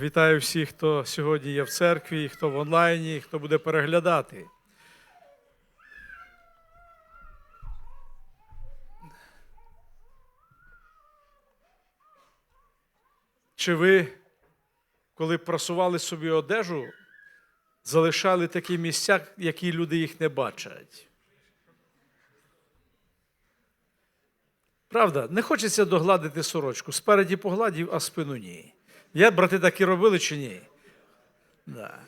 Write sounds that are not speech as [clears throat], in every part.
Вітаю всіх, хто сьогодні є в церкві, хто в онлайні, хто буде переглядати. Чи ви, коли прасували собі одежу, залишали такі місця, які люди їх не бачать? Правда, не хочеться догладити сорочку. Спереді погладів, а спину ні. Я, брати, і робили чи ні? Да.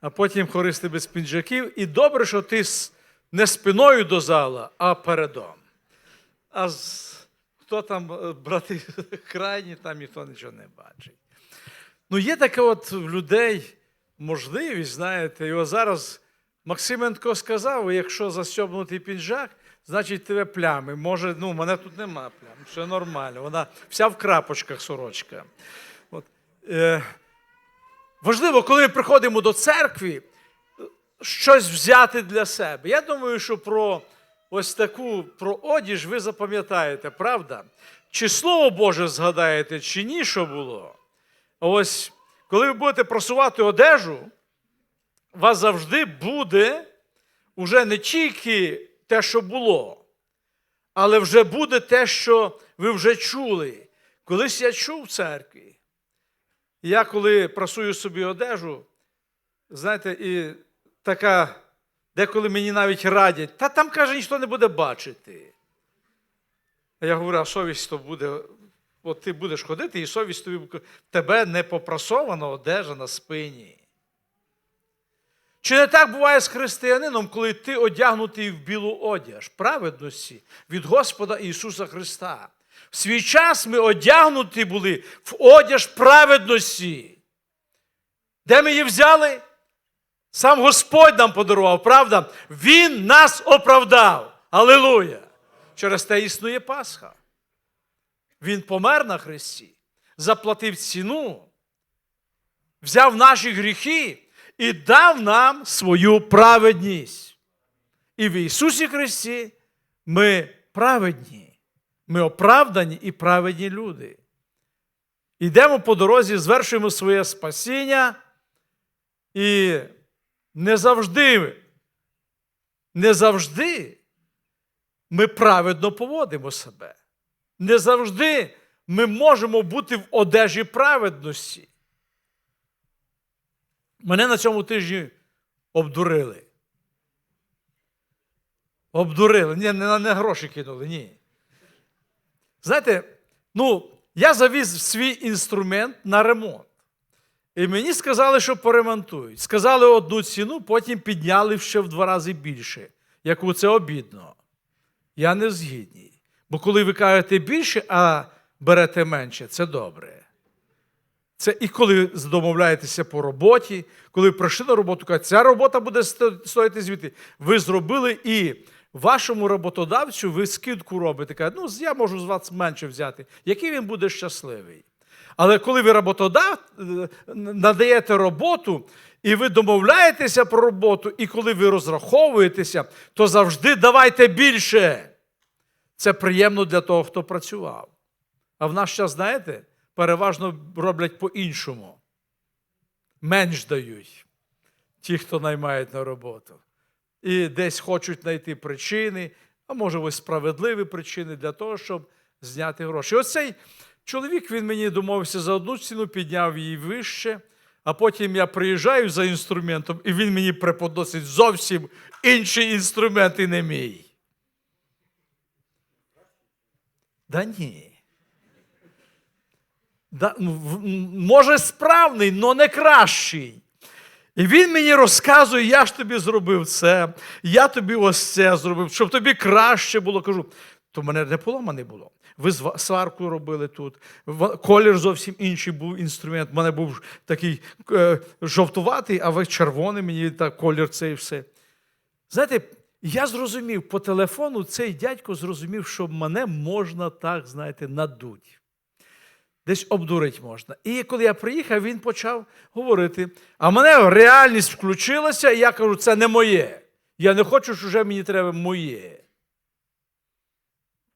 А потім хористи без піджаків. І добре, що ти не спиною до зала, а передом. А з... хто там, е, брати, [laughs] крайні, там ніхто нічого не бачить. Ну, є така от в людей можливість, знаєте, ось зараз Максименко сказав, якщо застьобнутий піджак, значить тебе плями. Може, ну, мене тут нема плям, все нормально. Вона вся в крапочках сорочка. От, е, важливо, коли ми приходимо до церкви, щось взяти для себе. Я думаю, що про ось таку про одіж ви запам'ятаєте, правда? Чи Слово Боже згадаєте, чи ні, що було? Ось, коли ви будете просувати одежу, у вас завжди буде уже не тільки те, що було, але вже буде те, що ви вже чули. Колись я чув в церкві. Я коли прасую собі одежу, знаєте, і така, деколи мені навіть радять, та там, каже, ніхто не буде бачити. А я говорю, а совість то буде. От ти будеш ходити, і совість тобі тебе не попрасована одежа на спині. Чи не так буває з християнином, коли ти одягнутий в білу одяж праведності від Господа Ісуса Христа? В свій час ми одягнуті були в одяж праведності. Де ми її взяли? Сам Господь нам подарував, правда? Він нас оправдав. Алілуя! Через те існує Пасха. Він помер на Христі, заплатив ціну, взяв наші гріхи і дав нам свою праведність. І в Ісусі Христі ми праведні, ми оправдані і праведні люди. Йдемо по дорозі, звершуємо своє спасіння, і не завжди, не завжди ми праведно поводимо себе. Не завжди ми можемо бути в одежі праведності. Мене на цьому тижні обдурили. Обдурили. Ні, не, не гроші кинули, ні. Знаєте, ну, я завіз свій інструмент на ремонт. І мені сказали, що поремонтують. Сказали одну ціну, потім підняли ще в два рази більше. Яку це обідно. Я не згідний. Бо коли ви кажете більше, а берете менше, це добре. Це і коли домовляєтеся по роботі, коли прийшли на роботу, кажуть, ця робота буде сто- стоїти звідти. Ви зробили і вашому роботодавцю ви скидку робите. Кажуть, ну я можу з вас менше взяти. Який він буде щасливий? Але коли ви роботодав е, надаєте роботу, і ви домовляєтеся про роботу, і коли ви розраховуєтеся, то завжди давайте більше. Це приємно для того, хто працював. А в наш час, знаєте, переважно роблять по-іншому. Менш дають ті, хто наймають на роботу. І десь хочуть знайти причини, а може ось справедливі причини для того, щоб зняти гроші. Оцей чоловік він мені домовився за одну ціну, підняв її вище, а потім я приїжджаю за інструментом, і він мені преподносить зовсім інший інструмент і не мій. Да ні. Може, справний, але не кращий. І він мені розказує, я ж тобі зробив це, я тобі ось це зробив, щоб тобі краще було. Кажу, то мене не поломане було. Ви сварку робили тут. Колір зовсім інший був інструмент. У мене був такий е, жовтуватий, а ви червоний, мені так колір цей все. Знаєте, я зрозумів по телефону, цей дядько зрозумів, що мене можна так, знаєте, надуть. Десь обдурить можна. І коли я приїхав, він почав говорити. А мене реальність включилася, і я кажу, це не моє. Я не хочу, що вже мені треба моє.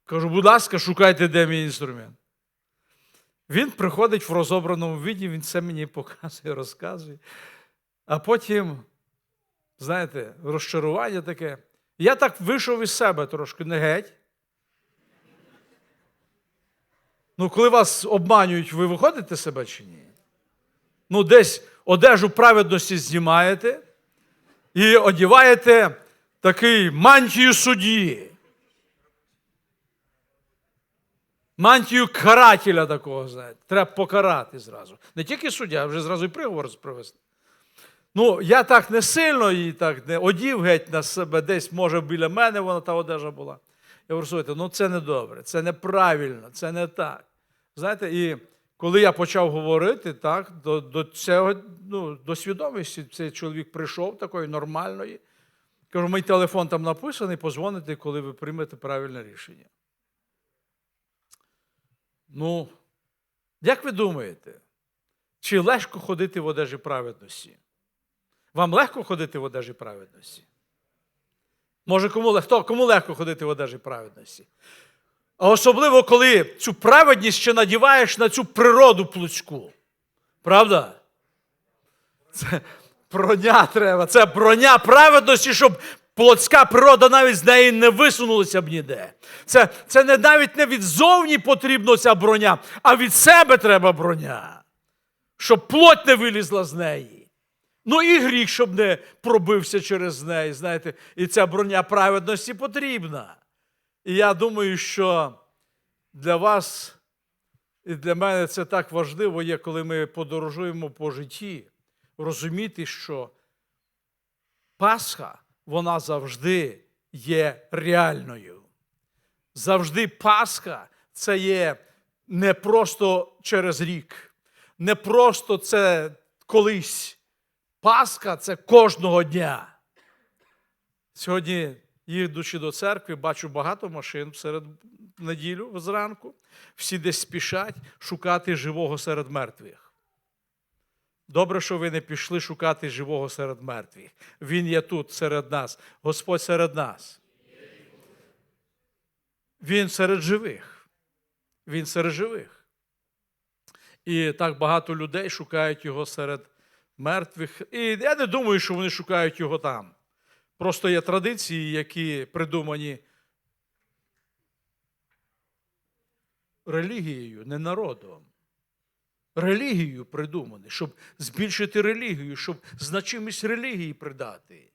Кажу, будь ласка, шукайте, де мій інструмент. Він приходить в розобраному віді, він це мені показує, розказує. А потім, знаєте, розчарування таке. Я так вийшов із себе трошки, не геть. Ну, коли вас обманюють, ви виходите себе чи ні? Ну, десь одежу праведності знімаєте і одіваєте такий мантію судді. Мантію карателя такого, знаєте. Треба покарати зразу. Не тільки суддя, а вже зразу і приговор привести. Ну, я так не сильно її так не одів геть на себе, десь, може, біля мене вона та одежа була. Я говорю, слухайте, ну це не добре, це неправильно, це не так. Знаєте, і коли я почав говорити, так, до, до цього, ну, до свідомості цей чоловік прийшов такої нормальної. Кажу, мій телефон там написаний, позвоните, коли ви приймете правильне рішення. Ну, як ви думаєте, чи легко ходити в одежі праведності? Вам легко ходити в одежі праведності? Може, кому, хто, кому легко ходити в одежі праведності? А особливо, коли цю праведність ще надіваєш на цю природу плучку. Правда? Це броня треба. Це броня праведності, щоб плотська природа навіть з неї не висунулася б ніде. Це, це не навіть не відзовні потрібна ця броня, а від себе треба броня. Щоб плоть не вилізла з неї. Ну і гріх, щоб не пробився через неї. Знаєте, і ця броня праведності потрібна. І я думаю, що для вас і для мене це так важливо є, коли ми подорожуємо по житті, розуміти, що Пасха, вона завжди є реальною. Завжди Пасха це є не просто через рік, не просто це колись. Пасха це кожного дня. Сьогодні, їдучи до церкви, бачу багато машин серед неділю зранку. Всі десь спішать шукати живого серед мертвих. Добре, що ви не пішли шукати живого серед мертвих. Він є тут серед нас. Господь серед нас. Він серед живих. Він серед живих. І так багато людей шукають його серед мертвих. І я не думаю, що вони шукають його там. Просто є традиції, які придумані релігією, не народом. Релігією придумані, щоб збільшити релігію, щоб значимість релігії придати,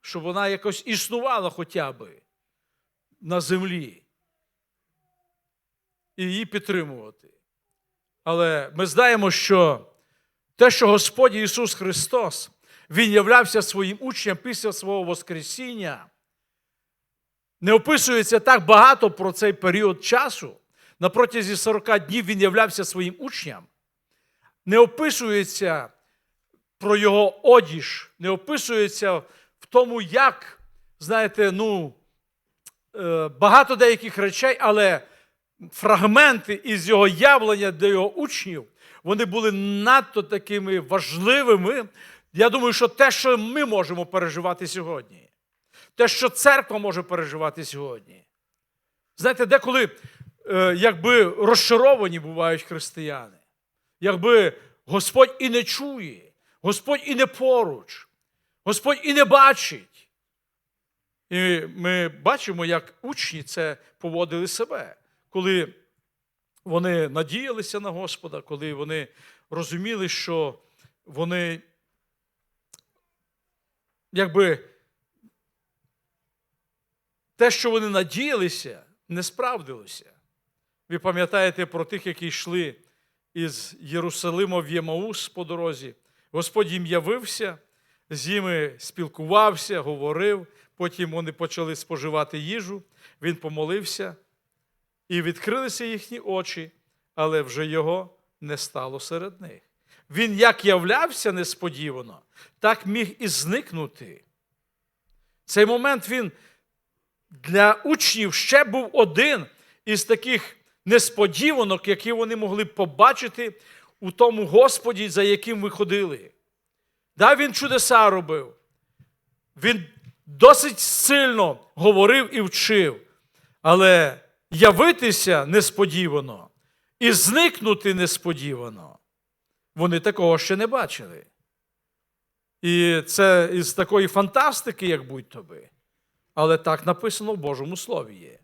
щоб вона якось існувала хоча б на землі і її підтримувати. Але ми знаємо, що те, що Господь Ісус Христос, Він являвся своїм учням після свого Воскресіння, не описується так багато про цей період часу. На протязі 40 днів Він являвся своїм учням. Не описується про його одіж, не описується в тому, як, знаєте, ну, е, багато деяких речей, але фрагменти із його явлення для його учнів, вони були надто такими важливими. Я думаю, що те, що ми можемо переживати сьогодні, те, що церква може переживати сьогодні. Знаєте, деколи е, якби розчаровані бувають християни, якби Господь і не чує, Господь і не поруч, Господь і не бачить. І ми бачимо, як учні це поводили себе, коли вони надіялися на Господа, коли вони розуміли, що вони якби те, що вони надіялися, не справдилося. Ви пам'ятаєте про тих, які йшли із Єрусалима в Ємаус по дорозі. Господь їм явився, з ними спілкувався, говорив. Потім вони почали споживати їжу. Він помолився, і відкрилися їхні очі, але вже його не стало серед них. Він як являвся несподівано, так міг і зникнути. Цей момент він для учнів ще був один із таких несподіванок, які вони могли побачити у тому Господі, за яким ви ходили. Да, він чудеса робив. Він досить сильно говорив і вчив, але явитися несподівано і зникнути несподівано. Вони такого ще не бачили. І це із такої фантастики, як будь то би. Але так написано в Божому Слові є.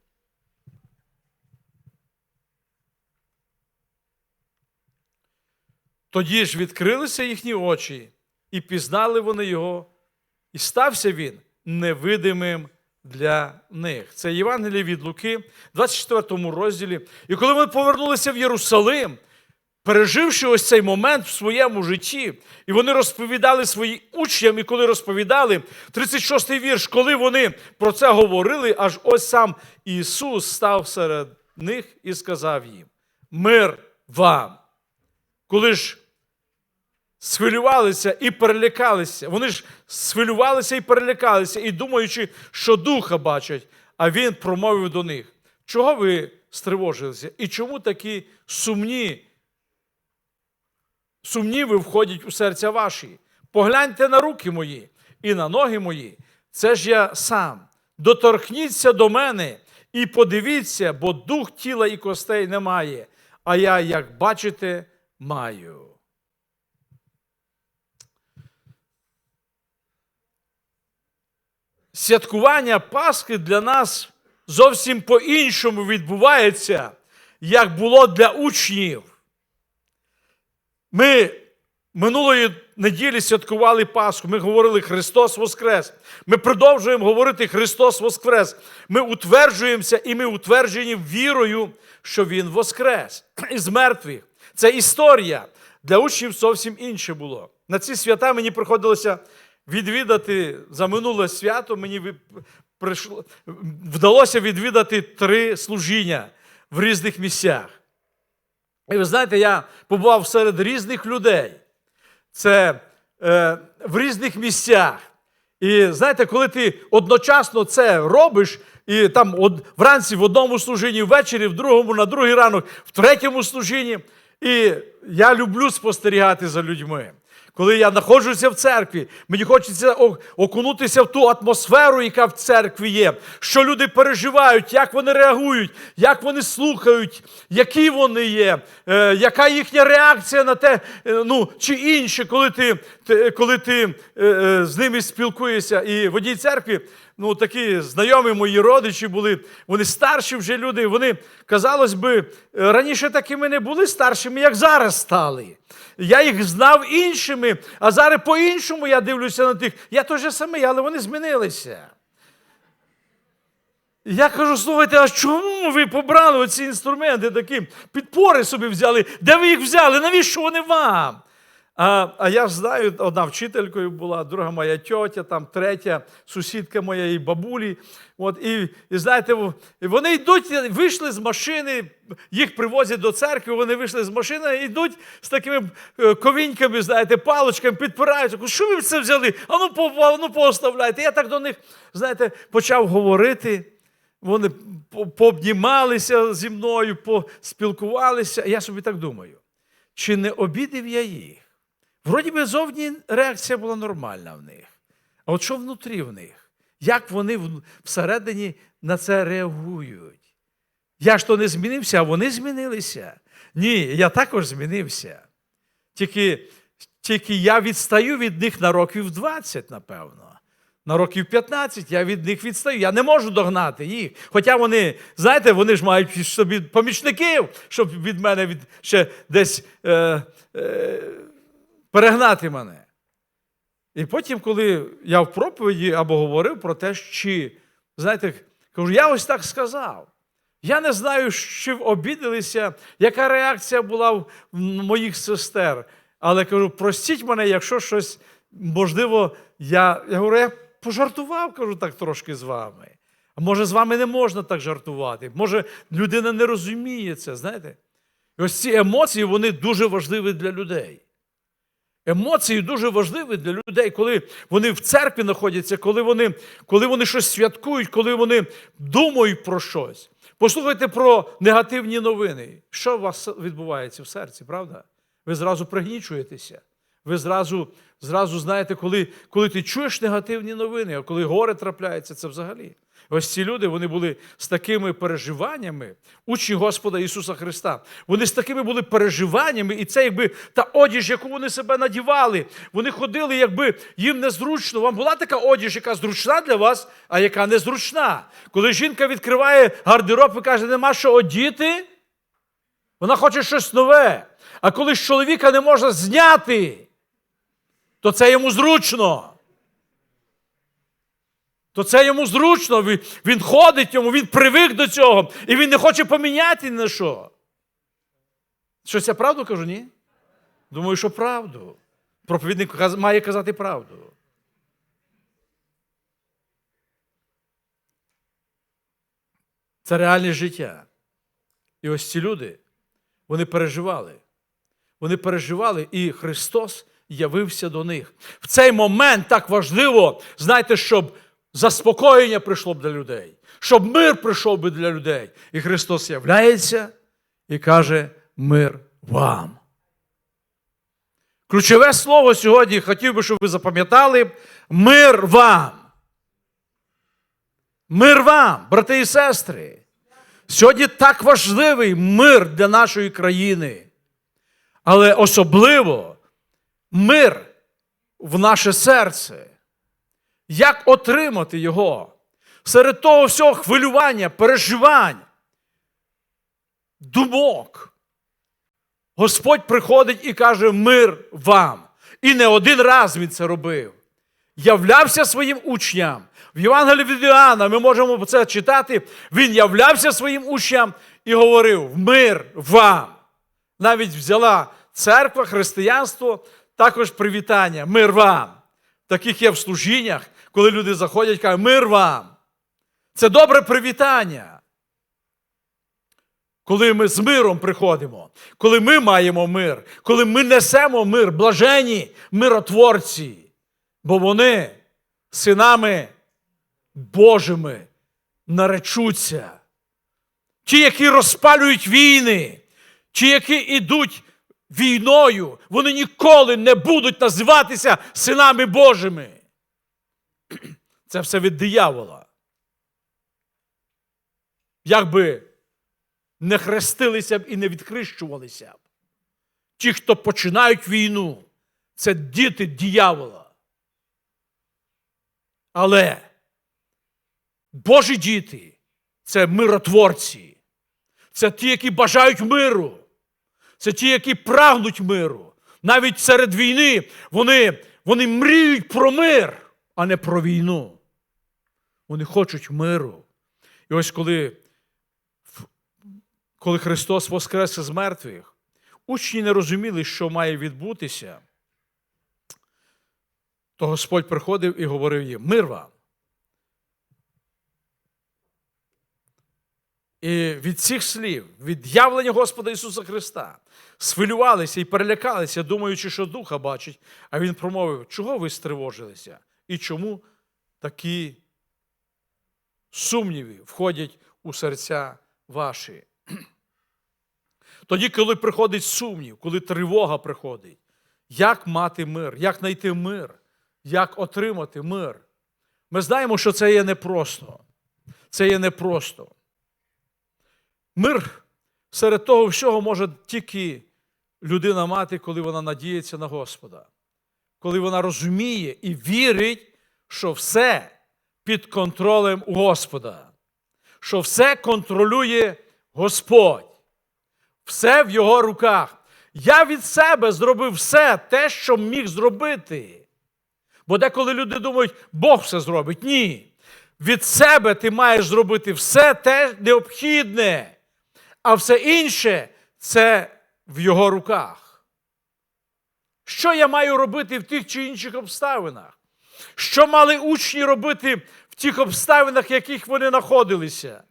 Тоді ж відкрилися їхні очі, і пізнали вони його, і стався він невидимим для них. Це Євангеліє від Луки, 24 розділі. І коли вони повернулися в Єрусалим, переживши ось цей момент в своєму житті, і вони розповідали своїм учням, і коли розповідали, 36-й вірш, коли вони про це говорили, аж ось сам Ісус став серед них і сказав їм: Мир вам! Коли ж схвилювалися і перелякалися, вони ж схвилювалися і перелякалися, і думаючи, що духа бачать, а він промовив до них: чого ви стривожилися? І чому такі сумні сумніви входять у серця ваші. Погляньте на руки мої і на ноги мої. Це ж я сам. Доторкніться до мене і подивіться, бо дух тіла і костей немає, а я, як бачите, маю. Святкування Пасхи для нас зовсім по-іншому відбувається, як було для учнів. Ми минулої неділі святкували Пасху. Ми говорили Христос Воскрес. Ми продовжуємо говорити Христос Воскрес. Ми утверджуємося і ми утверджені вірою, що Він Воскрес із мертвих. Це історія. Для учнів зовсім інше було. На ці свята мені приходилося відвідати за минуле свято. Мені вдалося відвідати три служіння в різних місцях. І ви знаєте, я побував серед різних людей. Це е, в різних місцях. І знаєте, коли ти одночасно це робиш, і там од, вранці в одному служінні, ввечері, в другому, на другий ранок, в третьому служінні. І я люблю спостерігати за людьми. Коли я знаходжуся в церкві, мені хочеться окунутися в ту атмосферу, яка в церкві є, що люди переживають, як вони реагують, як вони слухають, які вони є, е, яка їхня реакція на те, е, ну, чи інше, коли ти, ти- коли ти е, е, з ними спілкуєшся. І в одній церкві ну, такі знайомі мої родичі були, вони старші вже люди, вони, казалось би, е, раніше такими не були старшими, як зараз стали. Я їх знав іншими, а зараз по-іншому я дивлюся на тих. Я той же самий, але вони змінилися. Я кажу, слухайте, а чому ви побрали оці інструменти такі, підпори собі взяли? Де ви їх взяли? Навіщо вони вам? А, а я ж знаю, одна вчителькою була, друга моя тьотя, там третя сусідка моєї бабулі. От, і, і знаєте, вони йдуть, вийшли з машини, їх привозять до церкви, вони вийшли з машини, і йдуть з такими е, ковіньками, знаєте, паличками, підпирають. Я кажу, Що ви це взяли? А ну, по, ну. Я так до них, знаєте, почав говорити. Вони пообнімалися зі мною, поспілкувалися. Я собі так думаю, чи не обідив я їх? Вроді би зовні реакція була нормальна в них. А от що внутрі в них? Як вони всередині на це реагують? Я ж то не змінився, а вони змінилися. Ні, я також змінився. Тільки, тільки я відстаю від них на років 20, напевно. На років 15 я від них відстаю. Я не можу догнати їх. Хоча вони, знаєте, вони ж мають собі помічників, щоб від мене від, ще десь е, е, перегнати мене. І потім, коли я в проповіді або говорив про те, чи, знаєте, кажу, я ось так сказав. Я не знаю, чи обідалися, яка реакція була в моїх сестер. Але кажу, простіть мене, якщо щось, можливо, я, я говорю, я пожартував, кажу так трошки з вами. А може, з вами не можна так жартувати? Може, людина не розуміє це, знаєте? І ось ці емоції, вони дуже важливі для людей. Емоції дуже важливі для людей, коли вони в церкві знаходяться, коли вони, коли вони щось святкують, коли вони думають про щось. Послухайте про негативні новини. Що у вас відбувається в серці, правда? Ви зразу пригнічуєтеся. Ви зразу, зразу знаєте, коли, коли ти чуєш негативні новини, а коли горе трапляється, це взагалі. Ось ці люди вони були з такими переживаннями, учні Господа Ісуса Христа. Вони з такими були переживаннями, і це якби та одіж, яку вони себе надівали. Вони ходили, якби їм незручно. Вам була така одіж, яка зручна для вас, а яка незручна. Коли жінка відкриває гардероб і каже, нема що одіти, вона хоче щось нове. А коли з чоловіка не можна зняти, то це йому зручно то це йому зручно, він, ходить йому, він привик до цього, і він не хоче поміняти на що. Щось я правду кажу, ні? Думаю, що правду. Проповідник має казати правду. Це реальне життя. І ось ці люди, вони переживали. Вони переживали, і Христос явився до них. В цей момент так важливо, знаєте, щоб заспокоєння прийшло б для людей, щоб мир прийшов би для людей. І Христос являється і каже: мир вам. Ключове слово сьогодні хотів би, щоб ви запам'ятали мир вам. Мир вам, брати і сестри. Сьогодні так важливий мир для нашої країни. Але особливо мир в наше серце. Як отримати його? Серед того всього хвилювання, переживань, думок. Господь приходить і каже: мир вам. І не один раз він це робив. Являвся своїм учням. В Євангелії від Іоанна ми можемо це читати. Він являвся своїм учням і говорив: мир вам. Навіть взяла церква, християнство, також привітання, мир вам. Таких є в служіннях, коли люди заходять, і кажуть, мир вам. Це добре привітання. Коли ми з миром приходимо, коли ми маємо мир, коли ми несемо мир, блажені миротворці, бо вони синами Божими наречуться. Ті, які розпалюють війни, ті, які йдуть війною, вони ніколи не будуть називатися синами Божими. [clears throat] Це все від диявола. Якби не хрестилися б і не відхрещувалися б. Ті, хто починають війну, це діти диявола. Але Божі діти це миротворці. Це ті, які бажають миру. Це ті, які прагнуть миру. Навіть серед війни вони, вони мріють про мир, а не про війну. Вони хочуть миру. І ось коли, коли Христос воскрес із мертвих, учні не розуміли, що має відбутися, то Господь приходив і говорив їм: мир вам. І від цих слів, від явлення Господа Ісуса Христа, схвилювалися і перелякалися, думаючи, що духа бачить. А Він промовив, чого ви стривожилися? І чому такі сумніви входять у серця ваші? Тоді, коли приходить сумнів, коли тривога приходить, як мати мир, як знайти мир, як отримати мир? Ми знаємо, що це є непросто. Це є непросто. Мир серед того всього може тільки людина мати, коли вона надіється на Господа, коли вона розуміє і вірить, що все під контролем у Господа, що все контролює Господь, все в Його руках. Я від себе зробив все те, що міг зробити. Бо деколи люди думають, Бог все зробить. Ні. Від себе ти маєш зробити все те необхідне а все інше це в його руках. Що я маю робити в тих чи інших обставинах? Що мали учні робити в тих обставинах, в яких вони знаходилися?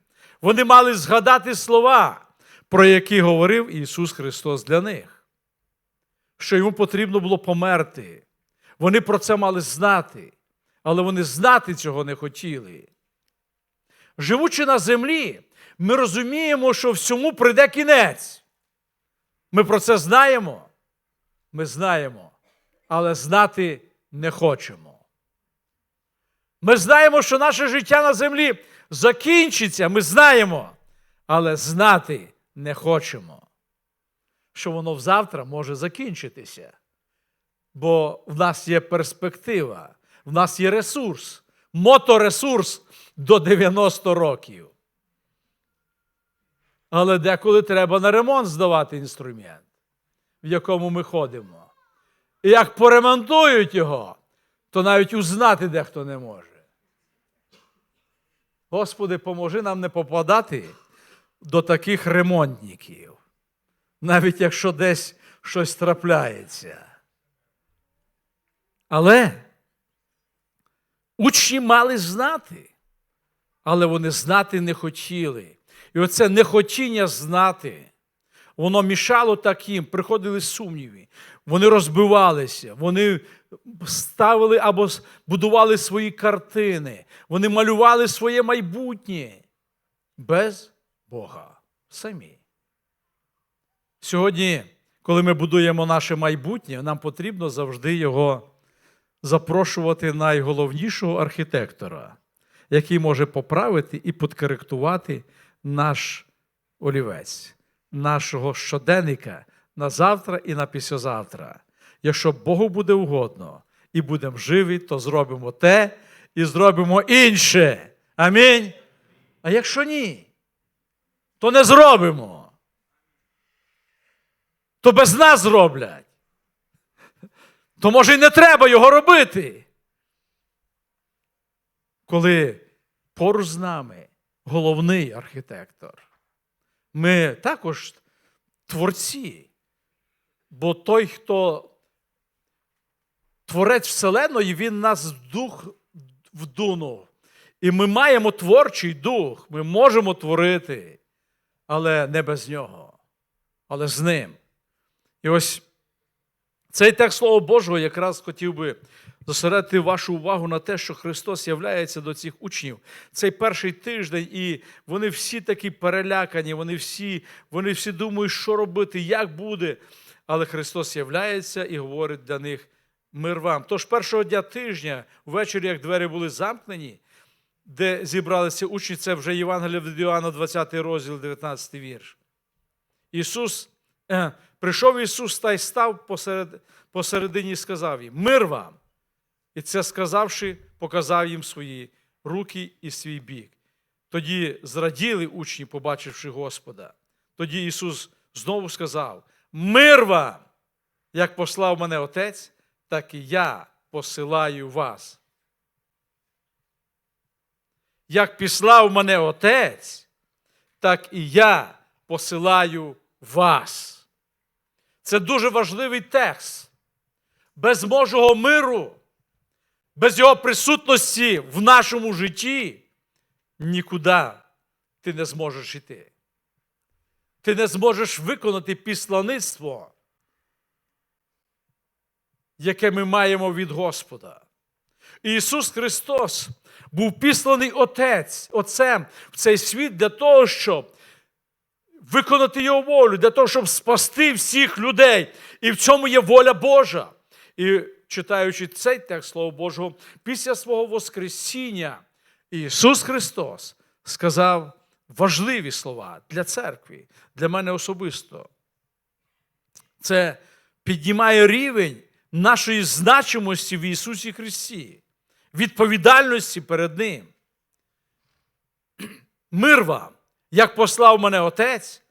Вони мали згадати слова, про які говорив Ісус Христос для них, що йому потрібно було померти. Вони про це мали знати, але вони знати цього не хотіли. Живучи на землі, ми розуміємо, що всьому прийде кінець. Ми про це знаємо. Ми знаємо, але знати не хочемо. Ми знаємо, що наше життя на землі закінчиться, ми знаємо, але знати не хочемо, що воно взавтра може закінчитися. Бо в нас є перспектива, в нас є ресурс, моторесурс до 90 років. Але деколи треба на ремонт здавати інструмент, в якому ми ходимо. І як поремонтують його, то навіть узнати дехто не може. Господи, поможи нам не попадати до таких ремонтників, навіть якщо десь щось трапляється. Але учні мали знати, але вони знати не хотіли. І оце нехотіння знати, воно мішало таким, приходили сумніви, вони розбивалися, вони ставили або будували свої картини, вони малювали своє майбутнє без Бога самі. Сьогодні, коли ми будуємо наше майбутнє, нам потрібно завжди його запрошувати найголовнішого архітектора, який може поправити і підкоректувати наш олівець, нашого щоденника на завтра і на післязавтра. Якщо Богу буде угодно і будемо живі, то зробимо те і зробимо інше. Амінь. А якщо ні, то не зробимо. То без нас зроблять. То може й не треба його робити. Коли поруч з нами головний архітектор, ми також творці. Бо той, хто творець Вселеної, він нас в дух вдунув. І ми маємо творчий дух, ми можемо творити, але не без нього, але з ним. І ось цей текст Слова Божого якраз хотів би зосередити вашу увагу на те, що Христос являється до цих учнів. Цей перший тиждень, і вони всі такі перелякані, вони всі, вони всі думають, що робити, як буде. Але Христос являється і говорить для них мир вам. Тож першого дня тижня, ввечері, як двері були замкнені, де зібралися учні, це вже Євангелія від Іоанна, 20 розділ, 19 вірш. Ісус, е, прийшов Ісус та й став посеред, посередині і сказав їм: Мир вам! І це сказавши, показав їм свої руки і свій бік. Тоді зраділи учні, побачивши Господа. Тоді Ісус знову сказав: Мир вам! Як послав мене Отець, так і я посилаю вас. Як післав мене Отець, так і я посилаю вас. Це дуже важливий текст. Без Божого миру, без Його присутності в нашому житті нікуди ти не зможеш йти. Ти не зможеш виконати післаництво, яке ми маємо від Господа. Ісус Христос був післаний Отець, Отцем в цей світ для того, щоб виконати Його волю, для того, щоб спасти всіх людей. І в цьому є воля Божа. І читаючи цей текст Слова Божого, після свого Воскресіння Ісус Христос сказав важливі слова для церкви, для мене особисто. Це піднімає рівень нашої значимості в Ісусі Христі, відповідальності перед Ним. Мир вам, як послав мене Отець,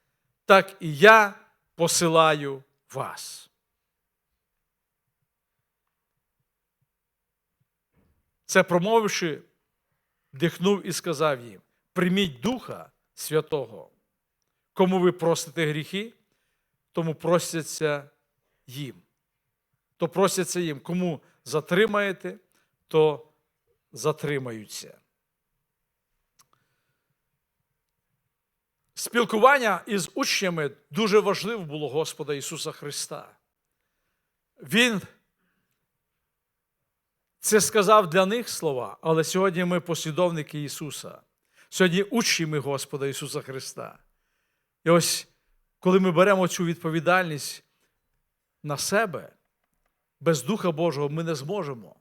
так і я посилаю вас. Це промовивши, дихнув і сказав їм: прийміть Духа Святого. Кому ви просите гріхи, тому просяться їм. То просяться їм. Кому затримаєте, то затримаються. Спілкування із учнями дуже важливе було Господа Ісуса Христа. Він це сказав для них слова, але сьогодні ми послідовники Ісуса. Сьогодні учні ми Господа Ісуса Христа. І ось коли ми беремо цю відповідальність на себе, без Духа Божого ми не зможемо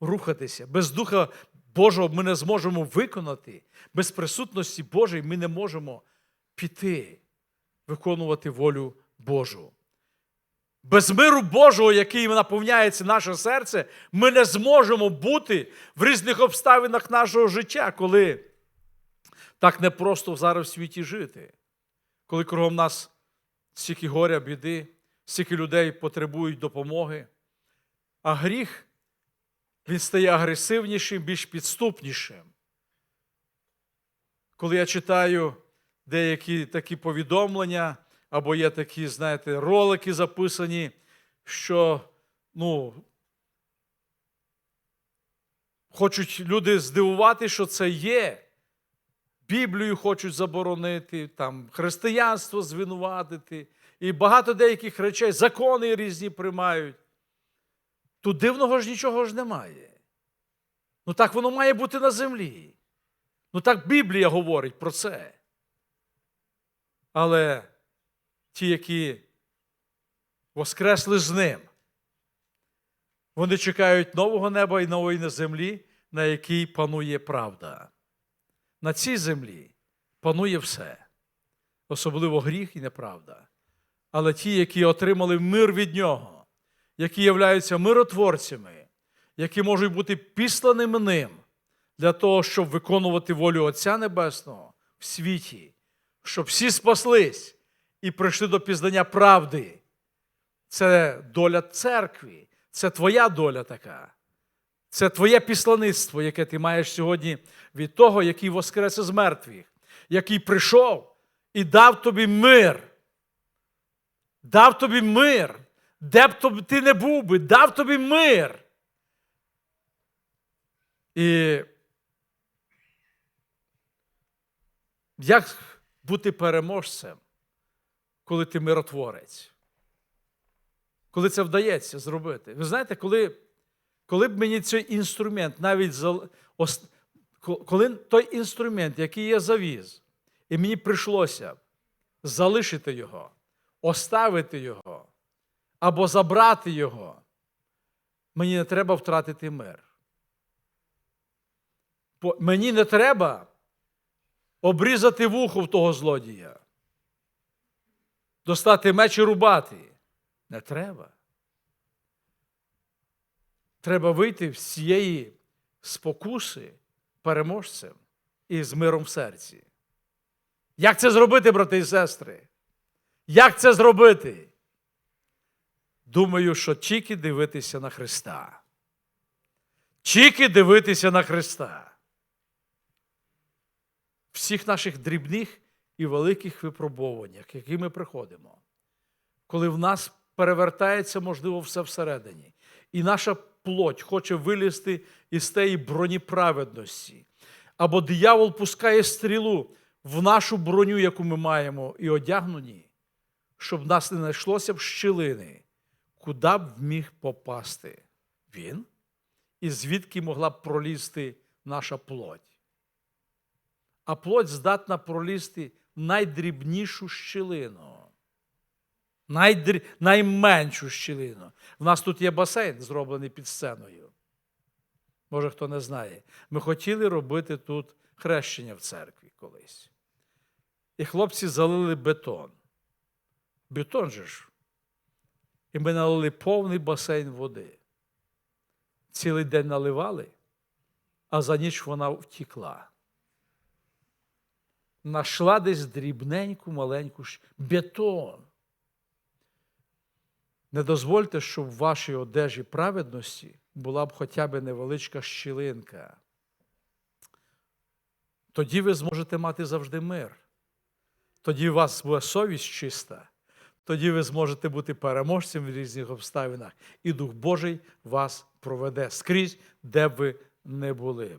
рухатися. Без Духа Божого ми не зможемо виконати, без присутності Божої ми не можемо піти, виконувати волю Божу. Без миру Божого, який наповняється наше серце, ми не зможемо бути в різних обставинах нашого життя, коли так непросто зараз в світі жити, коли кругом нас стільки горя, біди, стільки людей потребують допомоги. А гріх він стає агресивнішим, більш підступнішим. Коли я читаю деякі такі повідомлення, або є такі, знаєте, ролики записані, що ну, хочуть люди здивувати, що це є. Біблію хочуть заборонити, там, християнство звинуватити, і багато деяких речей, закони різні приймають. Тут дивного ж нічого ж немає. Ну так воно має бути на землі. Ну так Біблія говорить про це. Але ті, які воскресли з ним, вони чекають нового неба і нової землі, на якій панує правда. На цій землі панує все, особливо гріх і неправда. Але ті, які отримали мир від нього, які являються миротворцями, які можуть бути післаними ним для того, щоб виконувати волю Отця Небесного в світі, щоб всі спаслись і прийшли до пізнання правди. Це доля церкви, це твоя доля така. Це твоє післаництво, яке ти маєш сьогодні від того, який воскрес із мертвих, який прийшов і дав тобі мир. Дав тобі мир. Де б тобі ти не був би, дав тобі мир. І як бути переможцем, коли ти миротворець? Коли це вдається зробити? Ви знаєте, коли коли б мені цей інструмент, навіть коли той інструмент, який я завіз, і мені прийшлося залишити його, оставити його або забрати його, мені не треба втратити мир. Мені не треба обрізати вухо в того злодія, достати меч і рубати. Не треба. Треба вийти з цієї спокуси переможцем і з миром в серці. Як це зробити, брати і сестри? Як це зробити? Думаю, що тільки дивитися на Христа. Тільки дивитися на Христа. Всіх наших дрібних і великих випробуваннях, які ми приходимо, коли в нас перевертається, можливо, все всередині, і наша плоть хоче вилізти із тієї броні праведності. Або диявол пускає стрілу в нашу броню, яку ми маємо, і одягнені, щоб в нас не знайшлося б щілини, куди б міг попасти він, і звідки могла б пролізти наша плоть. А плоть здатна пролізти в найдрібнішу щілину. Найдрі... Найменшу щілину. В нас тут є басейн, зроблений під сценою. Може, хто не знає. Ми хотіли робити тут хрещення в церкві колись. І хлопці залили бетон. Бетон же ж. І ми налили повний басейн води. Цілий день наливали, а за ніч вона втікла. Нашла десь дрібненьку, маленьку бетон. Не дозвольте, щоб в вашій одежі праведності була б хоча б невеличка щілинка. Тоді ви зможете мати завжди мир. Тоді у вас буде совість чиста, тоді ви зможете бути переможцем в різних обставинах, і Дух Божий вас проведе скрізь, де б ви не були